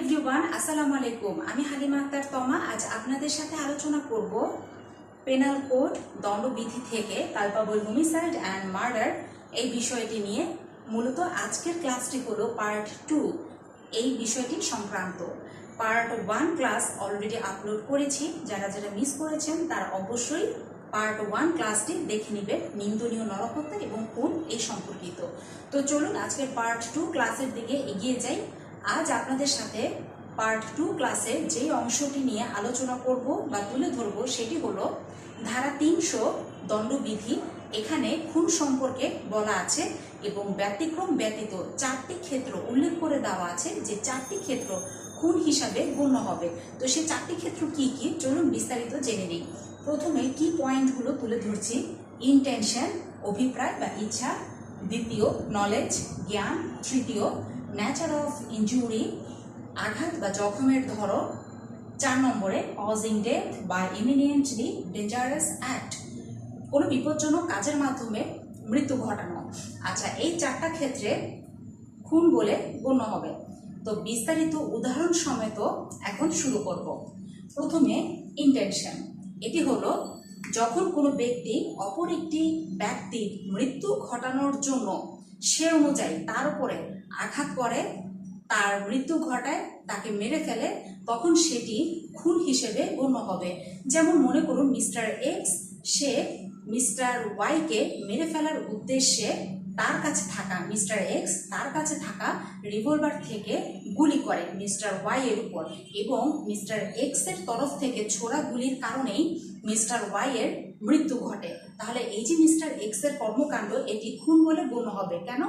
Everyone আসসালামু আলাইকুম। আমি হালিমা আক্তার তমা, আজ আপনাদের সাথে আলোচনা করব পেনাল কোড দণ্ডবিধি থেকে কালপাবল হোমিসাইড অ্যান্ড মার্ডার এই বিষয়টি নিয়ে। মূলত আজকের ক্লাসটি হলো পার্ট টু এই বিষয়টি সংক্রান্ত। Part one class already upload করেছি। যারা যারা মিস করেছেন, তারা অবশ্যই পার্ট ওয়ান ক্লাসটি দেখে নেবে। নিন্দনীয় নরহত্যা এবং কোন এই সম্পর্কিত। তো চলুন আজকের পার্ট টু ক্লাসের দিকে এগিয়ে যাই। আজ আপনাদের সাথে পার্ট টু ক্লাসের যে অংশটি নিয়ে আলোচনা করব বা তুলে ধরব সেটি হলো ধারা তিনশো দণ্ডবিধি। এখানে খুন সম্পর্কে বলা আছে এবং ব্যতিক্রম ব্যতীত চারটি ক্ষেত্র উল্লেখ করে দেওয়া আছে যে চারটি ক্ষেত্র খুন হিসাবে গণ্য হবে। তো সে চারটি ক্ষেত্র কি কি? চলুন বিস্তারিত জেনে নিই। প্রথমে কি পয়েন্টগুলো তুলে ধরছি? ইনটেনশন অভিপ্রায় বা ইচ্ছা, দ্বিতীয় নলেজ জ্ঞান, তৃতীয় ন্যাচার অফ ইনজুরি আঘাত বা জখমের ধরন, চার নম্বরে কজিং ডেথ বা ইমিনিয়েন্টলি ডেঞ্জারাস অ্যাক্ট কোনো বিপজ্জনক কাজের মাধ্যমে মৃত্যু ঘটানো। আচ্ছা এই চারটা ক্ষেত্রে খুন বলে গণ্য হবে। তো বিস্তারিত উদাহরণ সমেত এখন শুরু করব। প্রথমে ইন্টেনশন এটি হলো যখন কোনো ব্যক্তি অপর একটি ব্যক্তির মৃত্যু ঘটানোর জন্য সে অনুযায়ী তার উপরে আঘাত করে, তার মৃত্যু ঘটায়, তাকে মেরে ফেলে, তখন সেটি খুন হিসেবে গণ্য হবে। যেমন মনে করুন, মিস্টার এক্স, সে মিস্টার ওয়াইকে মেরে ফেলার উদ্দেশ্যে তার কাছে থাকা, মিস্টার এক্স তার কাছে থাকা রিভলভার থেকে গুলি করে মিস্টার ওয়াই এর উপর এবং মিস্টার এক্সের তরফ থেকে ছোড়া গুলির কারণেই মিস্টার ওয়াই এর মৃত্যু ঘটে। তাহলে এই যে মিস্টার এক্সের কর্মকাণ্ড, এটি খুন বলে গণ্য হবে। কেন?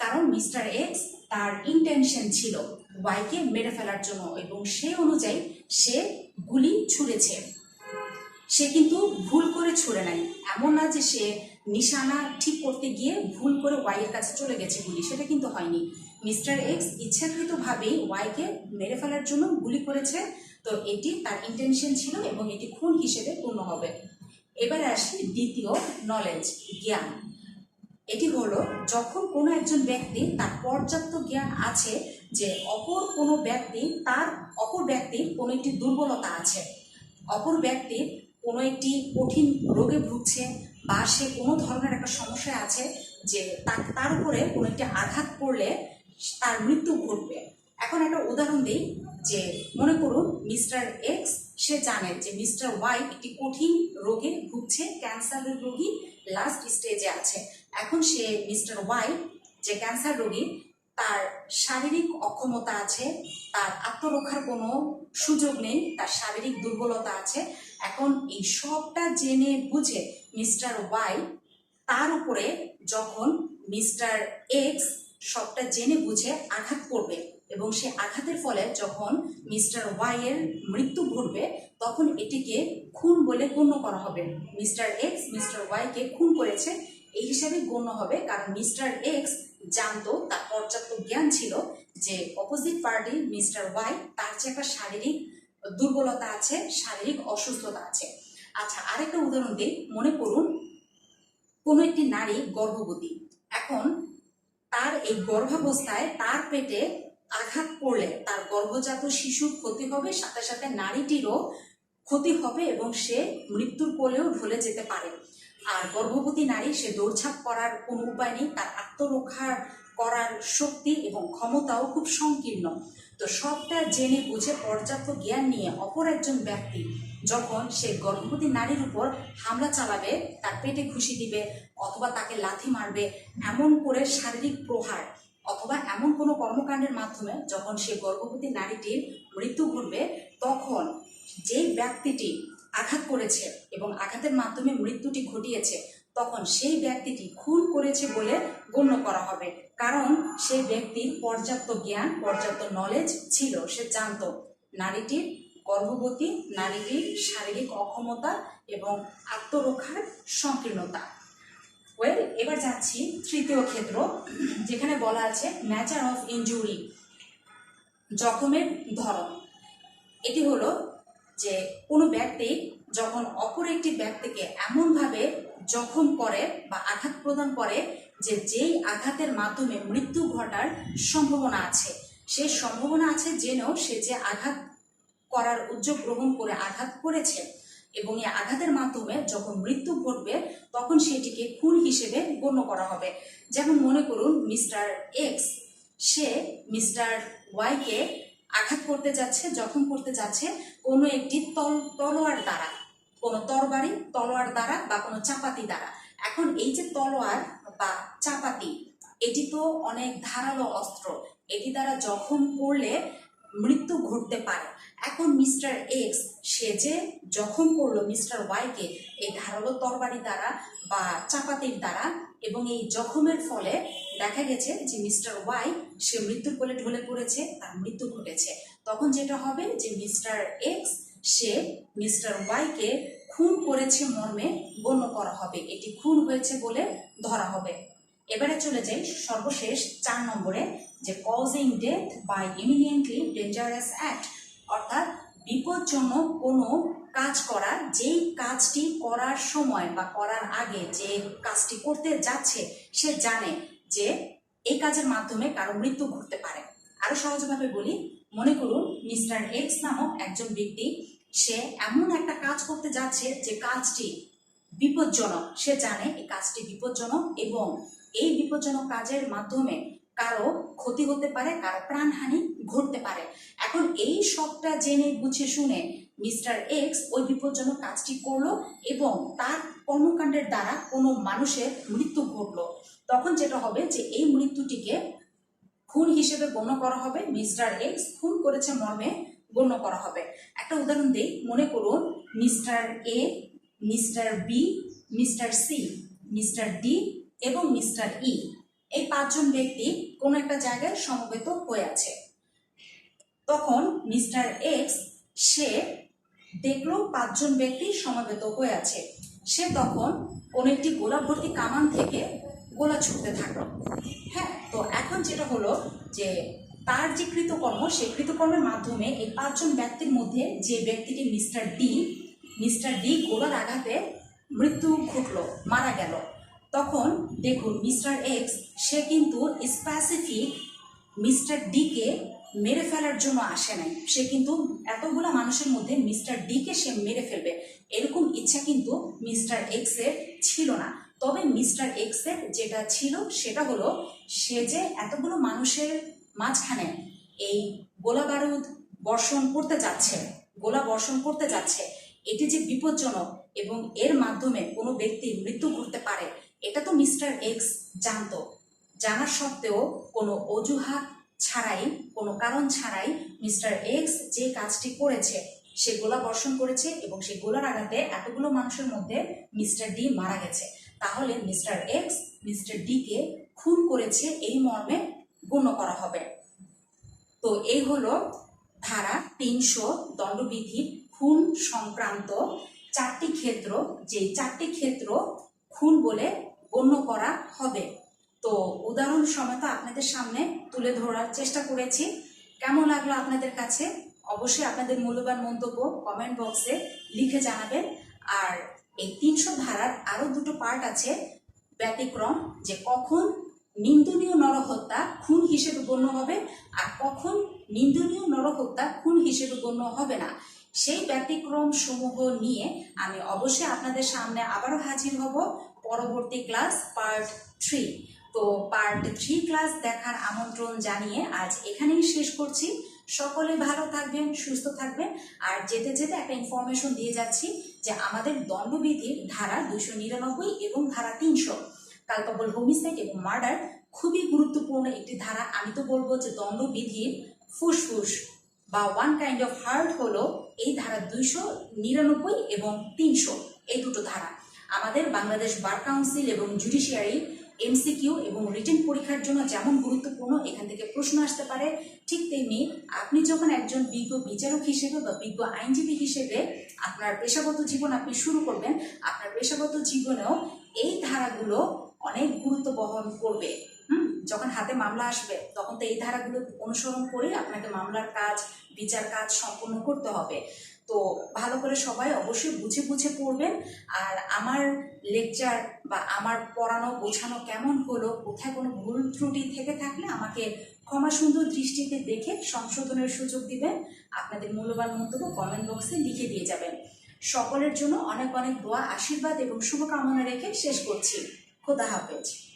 কারণ মিস্টার এক্স তার ইন্টেনশন ছিল ওয়াইকে মেরে ফেলার জন্য এবং সে অনুযায়ী সে গুলি ছুঁড়েছে। সে কিন্তু ভুল করে ছুঁড়ে নাই। এমন না যে সে নিশানা ঠিক করতে গিয়ে ভুল করে ওয়াইয়ের কাছে চলে গেছে গুলি, সেটা কিন্তু হয়নি। মিস্টার এক্স ইচ্ছাকৃতভাবেই ওয়াইকে মেরে ফেলার জন্য গুলি করেছে। তো এটি তার ইন্টেনশন ছিল এবং এটি খুন হিসেবে পূর্ণ হবে। এবারে আসি দ্বিতীয় নলেজ জ্ঞান। এটি হলো, যখন কোনো একজন ব্যক্তি তার পর্যাপ্ত জ্ঞান আছে যে অপর কোনো ব্যক্তি তার, অপর ব্যক্তির কোনো একটি দুর্বলতা আছে, অপর ব্যক্তির কোনো একটি কঠিন রোগে ভুগছে বা সে কোনো ধরনের একটা সমস্যা আছে যে তার তার উপরে কোনো একটি আঘাত করলে তার মৃত্যু ঘটবে। এখন একটা উদাহরণ দিই যে মনে করুন মিস্টার এক্স সে জানে যে মিস্টার ওয়াই একটি কঠিন রোগে ভুগছে, ক্যান্সারের রোগী লাস্ট স্টেজে আছে। এখন সে মিস্টার ওয়াই যে ক্যান্সার রোগী, তার শারীরিক অক্ষমতা আছে, তার আত্মরক্ষার কোনো সুযোগ নেই, তার শারীরিক দুর্বলতা আছে। এখন এই সবটা জেনে বুঝে মিস্টার ওয়াই তার উপরে যখন মিস্টার এক্স সবটা জেনে বুঝে আঘাত করবে এবং সে আঘাতের ফলে যখন মিস্টার ওয়াই এর মৃত্যু ঘটবে, তখন এটিকে খুন বলে গণ্য করা হবে। মিস্টার এক্স মিস্টার ওয়াইকে খুন করেছে, এই হিসাবে গণ্য হবে কারণ মিস্টার এক্স জানতো, তার পর্যাপ্ত জ্ঞান ছিল যে অপোজিট পার্টি মিস্টার ওয়াই তার যে একটা শারীরিক দুর্বলতা আছে, শারীরিক অসুস্থতা আছে। আচ্ছা আরেকটা উদাহরণ দিই, মনে করুন, কোনো একটি নারী গর্ভবতী। এখন তার এই গর্ভাবস্থায় তার পেটে আঘাত পড়লে তার গর্ভজাত শিশুর ক্ষতি হবে, সাথে সাথে নারীটিরও ক্ষতি হবে এবং সে মৃত্যুর কোলেও ঢলে যেতে পারে। আর গর্ভবতী নারী, সে দৌড়ঝাঁপ করার কোনো উপায় নেই, তার আত্মরক্ষা করার শক্তি এবং ক্ষমতাও খুব সংকীর্ণ। তো সবটা জেনে বুঝে পর্যাপ্ত জ্ঞান নিয়ে অপর একজন ব্যক্তি যখন সে গর্ভবতী নারীর উপর হামলা চালাবে, তার পেটে ঘুষি দিবে অথবা তাকে লাথি মারবে, এমন করে শারীরিক প্রহার অথবা এমন কোনো কর্মকাণ্ডের মাধ্যমে যখন সে গর্ভবতী নারীটির মৃত্যু ঘটবে, তখন যেই ব্যক্তিটি আঘাত করেছে এবং আঘাতের মাধ্যমে মৃত্যুটি ঘটিয়েছে, তখন সেই ব্যক্তিটি খুন করেছে বলে গণ্য করা হবে। কারণ সেই ব্যক্তির পর্যাপ্ত জ্ঞান, পর্যাপ্ত নলেজ ছিল, সে জানতো নারীটির গর্ভবতী নারীটির শারীরিক অক্ষমতা এবং আত্মরক্ষার সংকীর্ণতা। ওয়েল এবার যাচ্ছি তৃতীয় ক্ষেত্র, যেখানে বলা আছে ন্যাচার অফ ইনজুরি জখমের ধরন। এটি হলো যে কোনো ব্যক্তি যখন অপর একটি ব্যক্তিকে এমনভাবে জখম করে বা আঘাত প্রদান করে যে যেই আঘাতের মাধ্যমে মৃত্যু ঘটার সম্ভাবনা আছে, সে সম্ভাবনা আছে জেনেও সে যে আঘাত করার উদ্যোগ গ্রহণ করে, আঘাত করেছে এবং এই আঘাতের মাধ্যমে যখন মৃত্যু ঘটবে, তখন সেটিকে খুন হিসেবে গণ্য করা হবে। যেমন মনে করুন, মিস্টার এক্স সে মিস্টার ওয়াইকে আঘাত করতে যাচ্ছে, জখম করতে যাচ্ছে কোনো একটি তল, তলোয়ার দ্বারা। কোনো তরবারি, তলোয়ার দ্বারা বা কোনো চাপাতি দ্বারা। এখন এই যে তলোয়ার বা চাপাতি, এটি তো অনেক ধারালো অস্ত্র। এটি দ্বারা জখম করলে মৃত্যু ঘটতে পারে। এখন মিস্টার এক্স সে যে জখম করল মিস্টার ওয়াইকে এই ধারালো তরবারি দ্বারা বা চাপাতির দ্বারা এবং এই জখমের ফলে দেখা গেছে যে মিস্টার ওয়াই সে মৃত্যুর কোলে ঢলে পড়েছে তার মৃত্যু ঘটেছে। তখন যেটা হবে যে মিস্টার এক্স সে মিস্টার ওয়াইকে খুন করেছে মর্মে গণ্য করা হবে। এটি খুন হয়েছে বলে ধরা হবে। এবারে চলে যাই সর্বশেষ চার নম্বরে, যে causing death by immediately dangerous act অর্থাৎ বিপজ্জনক কোনো কাজ করা, যেই কাজটি করার সময় বা করার আগে যে কাজটি করতে যাচ্ছে, সে জানে যে এই কাজের মাধ্যমে কারও মৃত্যু ঘটতে পারে। আরও সহজভাবে বলি, মনে করুন মিস্টার এক্স নামক একজন ব্যক্তি, সে এমন একটা কাজ করতে যাচ্ছে যে কাজটি বিপজ্জনক, সে জানে এই কাজটি বিপজ্জনক এবং এই বিপজ্জনক কাজের মাধ্যমে কারও ক্ষতি হতে পারে কারও প্রাণহানি ঘটতে পারে। এখন এই সবটা জেনে বুঝে শুনে মিস্টার এক্স ওই বিপজ্জনক কাজটি করল এবং তার কর্মকাণ্ডের দ্বারা কোনো মানুষের মৃত্যু ঘটলো। তখন যেটা হবে যে এই মৃত্যুটিকে খুন হিসেবে গণ্য করা হবে, মিস্টার এক্স খুন করেছে মর্মে গণ্য করা হবে। একটা উদাহরণ দিই, মনে করুন Mister A, Mister B, Mister C, Mister D এবং মিস্টার ই এই পাঁচজন ব্যক্তি কোনো একটা জায়গায় সমবেত হয়ে আছে। তখন মিস্টার এক্স, সে দেখল পাঁচজন ব্যক্তি সমবেত হয়ে আছে। সে তখন কোন একটি গোলা ভর্তি কামান থেকে গোলা ছুটতে থাকল। হ্যাঁ তো এখন যেটা হলো যে তার যে কৃতকর্ম সেই কৃতকর্মের মাধ্যমে এই পাঁচজন ব্যক্তির মধ্যে যে ব্যক্তিটি মিস্টার ডি মিস্টার ডি গোলার আঘাতে মৃত্যু ঘটলো, মারা গেল। তখন দেখুন মিস্টার এক্স সে কিন্তু স্পেসিফিক মিস্টার ডিকে মেরে ফেলার জন্য আসে নাই। সে কিন্তু এতগুলো মানুষের মধ্যে মিস্টার ডিকে সে মেরে ফেলবে। এরকম ইচ্ছা কিন্তু মিস্টার এক্সের ছিল না। তবে মিস্টার এক্সের যেটা ছিল সেটা হলো, সে যে এতগুলো মানুষের মাঝখানে এই গোলা বারুদ বর্ষণ করতে যাচ্ছে, গোলা বর্ষণ করতে যাচ্ছে, এটি যে বিপজ্জনক এবং এর মাধ্যমে কোনো ব্যক্তির মৃত্যু ঘটতে পারে এটা তো মিস্টার এক্স জানতো। জানার সত্ত্বেও কোনো অজুহাত ছাড়াই, কোনো কারণ ছাড়াই মিস্টার এক্স যে কাজটি করেছে, সে গোলা বর্ষণ করেছে এবং সেই গোলার আঘাতে এতগুলো মানুষের মধ্যে মিস্টার ডি মারা গেছে। তাহলে মিস্টার এক্স মিস্টার ডিকে খুন করেছে এই মর্মে গণ্য করা হবে। তো এই হলো ধারা তিনশো দণ্ডবিধির খুন সংক্রান্ত চারটি ক্ষেত্র। যে চারটি ক্ষেত্র খুন বলে গণ্য করা হবে। তো উদাহরণ সমেত আপনাদের সামনে তুলে ধরার চেষ্টা করেছি। কেমন লাগল আপনাদের কাছে? অবশ্যই আপনাদের মূল্যবান মন্তব্য কমেন্ট বক্সে লিখে জানাবেন। আর এই তিনশো ধারার আরও দুটো পার্ট আছে ব্যতিক্রম, যে কখন নিন্দনীয় নরহত্যা খুন হিসেবে গণ্য হবে আর কখন নিন্দনীয় নরহত্যা খুন হিসেবে গণ্য হবে না। সেই ব্যতিক্রম সমূহ নিয়ে আমি অবশ্যই আপনাদের সামনে আবারও হাজির হব। পরবর্তী ক্লাস পার্ট থ্রি। তো পার্ট থ্রি ক্লাস দেখার আমন্ত্রণ জানিয়ে আজ এখানেই শেষ করছি। সকলে ভালো থাকবেন, সুস্থ থাকবেন। আর যেতে যেতে একটা ইনফরমেশন দিয়ে যাচ্ছি যে আমাদের দণ্ডবিধির ধারা দুশো নিরানব্বই এবং ধারা তিনশো কালকাবল হোমিসাইড এবং মার্ডার খুবই গুরুত্বপূর্ণ একটি ধারা। আমি তো বলব যে দণ্ডবিধির ফুসফুস বা ওয়ান কাইন্ড অফ হার্ট হলো এই ধারা দুইশো নিরানব্বই এবং তিনশো, এই দুটো ধারা। আমাদের বাংলাদেশ বার কাউন্সিল এবং জুডিশিয়ারি, এমসিকিউ এবং রিটেন পরীক্ষার জন্য যেমন গুরুত্বপূর্ণ এখান থেকে প্রশ্ন আসতে পারে, ঠিক তেমনি আপনি যখন একজন বিজ্ঞ বিচারক হিসেবে বা বিজ্ঞ আইনজীবী হিসেবে আপনার পেশাগত জীবন আপনি শুরু করবেন, আপনার পেশাগত জীবনেও এই ধারাগুলো অনেক গুরুত্ব বহন করবে। হুম? যখন হাতে মামলা আসবে, তখন তো এই ধারাগুলো অনুসরণ করে আপনাকে মামলার কাজ, বিচার কাজ সম্পন্ন করতে হবে। তো ভালো করে সবাই অবশ্যই বুঝে বুঝে পড়বেন। আর আমার লেকচার বা আমার পড়ানো বোঝানো কেমন হলো, কোথায় কোনো ভুল ত্রুটি থেকে থাকলে আমাকে ক্ষমা সুন্দর দৃষ্টিতে দেখে সংশোধনের সুযোগ দিবেন। আপনাদের মূল্যবান মন্তব্য কমেন্ট বক্সে লিখে দিয়ে যাবেন। সকলের জন্য অনেক অনেক দোয়া, আশীর্বাদ এবং শুভকামনা রেখে শেষ করছি। খোদা হাফেজ।